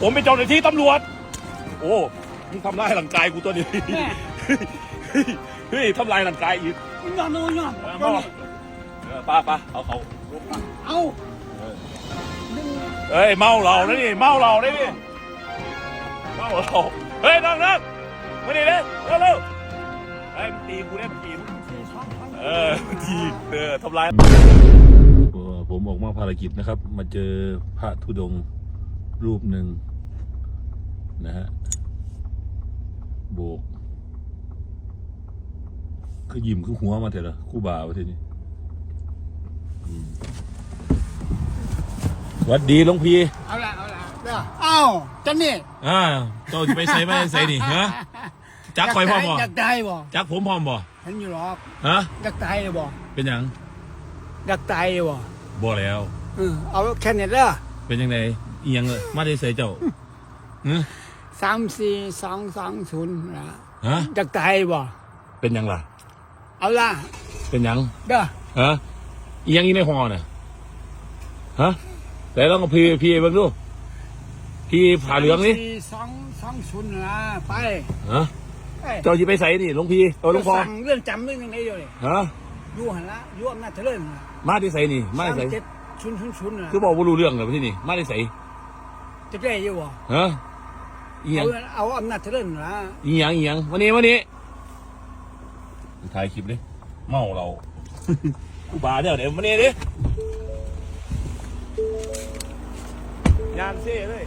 ผมเป็นเจ้าหน้าที่ตำรวจ โอ้ มึงทำลายร่างกายกูตัวนี้ แม่ เฮ้ยทำลายร่างกายอีกยอมโน่นยอมเออตัวมานี้เออป้าป้าเอาเขาเอาดึงเฮ้ย เมาเหล้านะนี่เมาเหล้าได้นี่เมาเหล้าเฮ้ยนั่งนั่งมาดิเลยเร็วเร็วเฮ้ยมึงตีกูได้มึงตีมึงสี่สองสองเออทีเออทำลายผมออกมาภารกิจนะครับ มาเจอพระธุดงค์ รูปหนึ่งนะฮะโบกคือยิ้มคือหัวมาเถอะเหรอคู่บ่าวทีนี้อืมสวัสดีหลวงพี่เอาละเอาละเด้อเอาจันนี่อ่าเจ้าจะไปใส่ไม่ใส่นี่ฮะจักคอยพ่อมบ่อยากได้บ่จักผมพร้อมบ่เห็นอยู่หรอกฮะอยากตายเลยบ่เป็นหยังอยากตายเลยบ่บ่แล้วเออเอาแค่นี้เด้อเป็นยังไง อีหยังเลยมาได้ใส่เจ้าฮะสามสี่สองสองศูนย์ละฮะอยากตายบ่เป็นหยังล่ะ เอาละเป็นหยังเด้อฮะอีหยังอีในหอน่ะฮะแต่ต้องเอาพี่พี่เบิ่งดูพี่ผ่าเหลืองนี่สามสี่สองสองศูนย์ละไปฮะเอ้ยเจ้าจะไปใส่นี่หลวงพี่เออหลวงพ่อสั่งเรื่องจำเรื่องยังไงอยู่เลยฮะอยู่หันละอยู่อำนาจเจริญล่ะมาได้ใส่นี่มาได้ใส่สเจ็ดศูนย์ศูนย์ศูนย์ละคือบอกว่ารู้เรื่องเหรอที่นี่มาได้ใส่ จะได้อยู่บ่ฮะอีหยัเอางเอาอำนาจเจริญละอีหยังอีหยังวันนี้วันนี้ถ่ายคลิปดิเมาเรา กูบาเดี๋ยวเดี๋ยววันนี้ดิยานเซ่เลย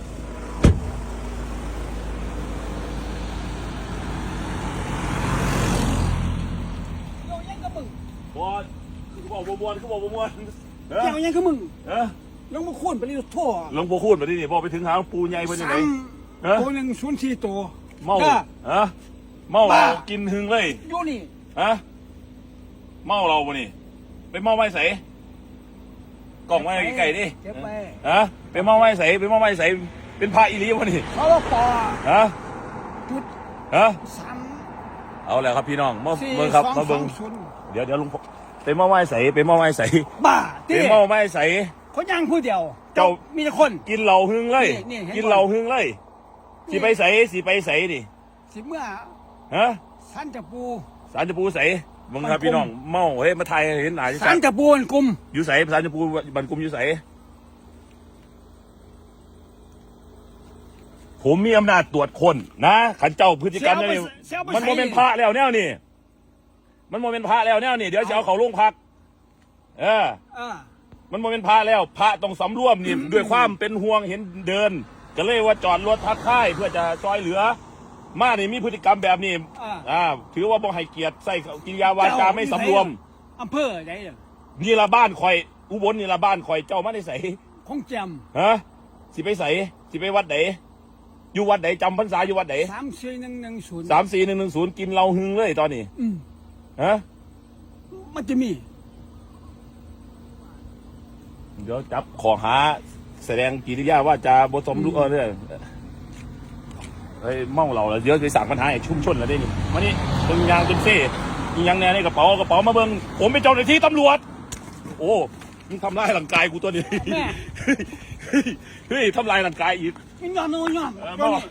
เกี่ยวยังกับมึงบอลคือบอกบวมคือบอกบวมเออเกี่ยวยังกับมึงเออ ยังมาคุ้นไปนี่ทั่วหลวงพ่อคูณมาที่นี่บอกไปถึงหางปูใหญ่เพิ่นยังไงเออตัวหนึ่งศูนย์สี่ตัวเมาด้อ ฮะเมาเราบ้า กินหึงเลยอยู่นี่ฮะเมาเราปะนี่ไปเมาไม้ใสกล่องไม้ไก่ดิเก็บไปฮะไปเมาไม้ใสไปเมาไม้ใสเป็นพระอีหลีวะนี่เขาว่าปอฮะจุดฮะสามเอาแล้วครับพี่น้องมาสี่เบิ่งครับสองมาสเบิ่องงศูนย์เดี๋ยวเดี๋ยวลุงไปเมาไม้ใสไปเมาไม้ใสบ้าไปที่เมาไม้ใส เขาย่างผู้เดียวเจ้า มีแต่คน กินเหล้าหึงเลย นี่นี่เห็นบ่ กินเหล้าหึงเลยสิไปใสสิไปใสดิสิเมื่อฮะสันจะปู สารจะปูใสมึงครับมันกุมพี่น้องเมาเฮ้ยมาไทยเห็นหนาสันจะปูมันกลุ่มอยู่ใสสารจะปูบันกุมอยู่ใสผมมีอำนาจตรวจคนนะขันเจ้าพฤติกรรมนี่มันโมเป็นพระแล้วแนวนี่มันโมเป็นพระแล้วแนวนี่เดี๋ยวจะเอาเขาโรงพัก เออ เออ มันโมเป็นพระแล้ว พระต้องสำรวมนี่ด้วยความเป็นห่วงเห็นเดิน ก็เลยว่าจอดรถพักค่ายเพื่อจะซอยเหลือ มานี่มีพฤติกรรมแบบนี้อ่า อ่าถือว่าบ่ให้เกียรติใส่กิริยาวาจาไม่สำรวมอำเภอไหนเนี่ยนี่ละบ้านคอย อุบลนี่ละบ้านคอยเจ้ามาได้ใส่ของแจมฮะสิไปใส่สิไปวัดไหนอยู่วัดไหนจำพรรษาอยู่วัดไหนสามสี่หนึ่งหนึ่งศูนย์สามสี่หนึ่งหนึ่งศูนย์กินเราหึงเลยตอนนี้อืมฮะมันจะมี เดี๋ยวจับขอหาแสดงกิริยาว่าจะบสมรู้เออเนี่ยเฮ้ยเมาเราแล้วเดี๋ยวไปสั่งปัญหาให้ชุ่มชนแล้วได้นี่มานี่เบิ่งยางเป็นเซ่อีหยังแน่ในกระเป๋ากระเป๋ามาเบิ่งผมเป็นเจ้าหน้าที่ตำรวจ โอ้มึงทำลายร่างกายกูตัวนี้แม่เฮ้ยเฮ้ยทำลายร่างกายอีกมันยอมโน่นยอมเออตัวมานี้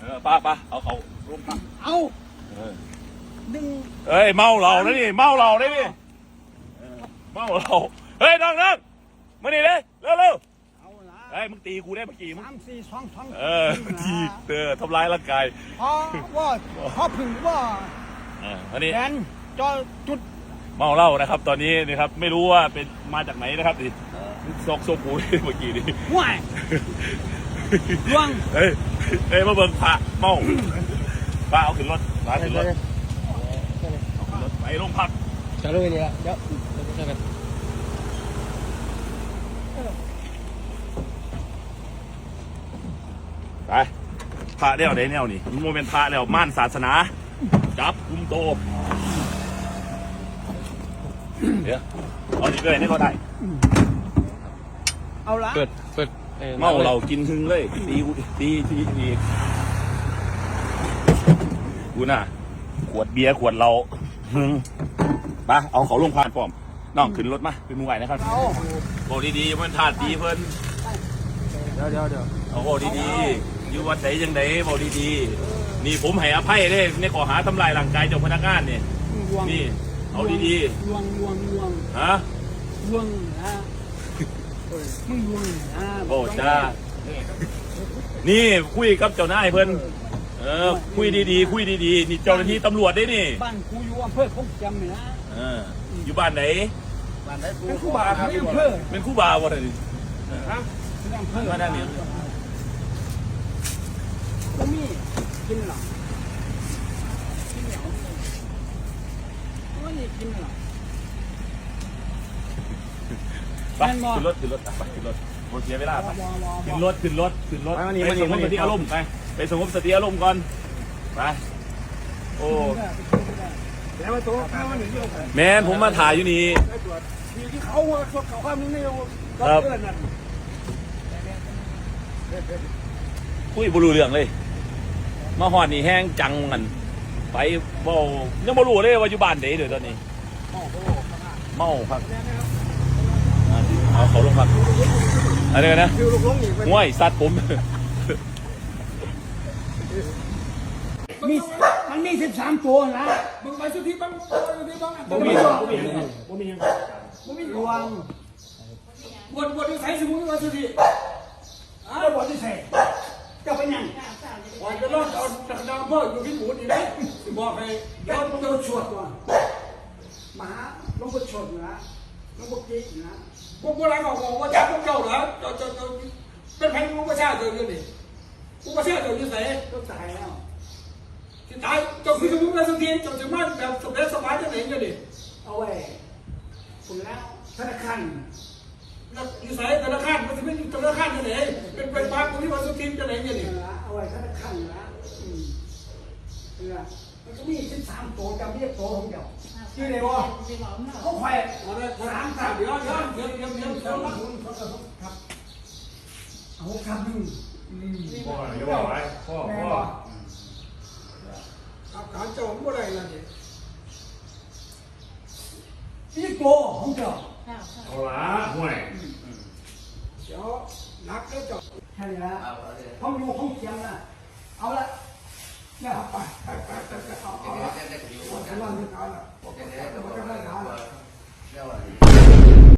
เออป้าป้าเอาเขาร่วมพักเอาเออดึงเอ้ยเมาเรานะนี่เมาเราได้ดิเออเมาเราเฮ้ยนั่งนั่ง มานี่เลยเร็วเร็วเอาละเฮ้ยมึงตีกูได้เมื่อกี้มึงสามสี่สองสองเออทีเออทำร้ายร่างกายพอว่าพอพึ่งว่าเอออันนี้แดนจอจุดเมาเหล้านะครับ ตอนนี้นะครับ ไม่รู้ว่าเป็นมาจากไหนนะครับดิซอกโซกูเมื่อกี้นี่ห่วยดวงเฮ้ยเฮ้ยมาเบิ่งพระเมาพระเอาขึ้นรถพาขึ้นรถเอาขึ้นรถไปโรงพัก จะเลยเนี่ยเดี๋ยวเดี๋ยวกัน ไปพระแล้วได้แนวนี่มันโมเป็นพระแล้วม่านศาสนา จับกุมโต เดี๋ยวเอานี่เลยนี่ก็ได้ เอาละเปิดเปิดอ่อเมาเรากินหึงเลย ตีกูตีตีตีกูน่ะ ขวดเบียร์ขวดเราหึงไปเอาเขาลงพานพร้อมน้องขึ้นรถมาเป็นมือไหวนะครับเอาบอกดีๆมันถาดดีเพิ่นเดี๋ยวเดี๋ยวเดี๋ยวเอาบอกดีๆ อยู่วัดไหนยังไงบอกดีๆ นี่ผมให้อภัยเด้ในข้อหาทำลายร่างกายเจ้าพนักงานเนี่ยลวงนี่เอาดีลวงลวงลวงๆฮะลวงนะเออมึงลวงนะโอ้จ้านี่คุยกับเจ้านายเพิ่นเออคุยดีๆคุยดีๆนี่เจ้าหน้าที่ตำรวจได้นี่บ้านกูอยู่อำเภอคงจำเนี่ยนะเอออยู่บ้านไหนเป็นครูบาครับอำเภอเป็นครู่บ่าวะนี่ เป็นอำเภอมาด้านนี้ ก็มี กินหลังกินเหนียวก็นี่กินหลังไปขึ้นรถขึ้นรถไปขึ้นรถหมดเสียเวลาไปวอวอขึ้นรถขึ้นรถขึ้นรถมาไปนี่สมานี่งบมานี่สติอารมณ์ไปไปสงบสติอารมณ์ก่อนไปโอ้แล้วมาตัวข้าวมันหนึ่งเดียวกันแมนผมมาถ่ายอยู่นี่ได้ตรวจมีที่เขาว่าสดเขาข้ามนี่ไม่รู้ครับเพื่อนนั่นคุยบรูเรื่องเลย มาหอดนี่แห้งจังกันไปเบายังบ่รู้เลยว่าอยู่บ้านไหนเดี๋ยวตอนนี้ เมาครับอ่าเอาเขาลงพักอะไรกันนะคือลูกน้องอีกง่วยสัตว์ผมมีมันมีสิบสามตัวนะมึงไปสุดที่บ้างสุดที่บ้างบ่มีบ่มีบ่มีบ่มีรวงบนบนที่ใส่สมุนไพรสุดที่อ่าบนที่ใส่จะเป็นยัง วันจะรอดเอาจากดาวเพิ่อยู่ที่หมูนี่นะบอกให้ยอดมันจะชวดก่อนมาลงบนชดนะลงบนกิ๊กนะพวกโบราณเขาบอกว่าจับพวกเจ้าเหรอเจ้าเจ้าเจ้าเป็นแผ่นผู้ประชาชนกันนี่ผู้ประชาชนอยู่ไหนก็ตายแล้วที่ตายเจ้าคือสมุนไพรสุดที่เจ้าจะมาแบบสบายสบายจะไหนกันดิเอาไว้คุณแล้วธนาคารอยู่ไหนธนาคารมันจะเป็นธนาคารจะไหนเป็นเป็นบางคนที่ว่าสุดที่จะไหนกันดิ เอาไว้ธนาคารนะอืมเนี่ยมันก็มีสิบสามตัวจำเรียกตัวของเดียวชื่ออะไรวะเขาแขวะเอาได้สามสามเดี๋ยวเดี๋ยวเดี๋ยวเดี๋ยวเดี๋ยวเดี๋ยวนะครับเอาคำหนึ่งพ่อเดี๋ยวบอกไว้พ่อแม่พ่อบอกครับการเจ้าผมอะไรล่ะเนี่ยนี่ตัวของเดียวเอาละห่วย เดี๋ยวนักแล้วเจ้า ใช่แล้วห้ อ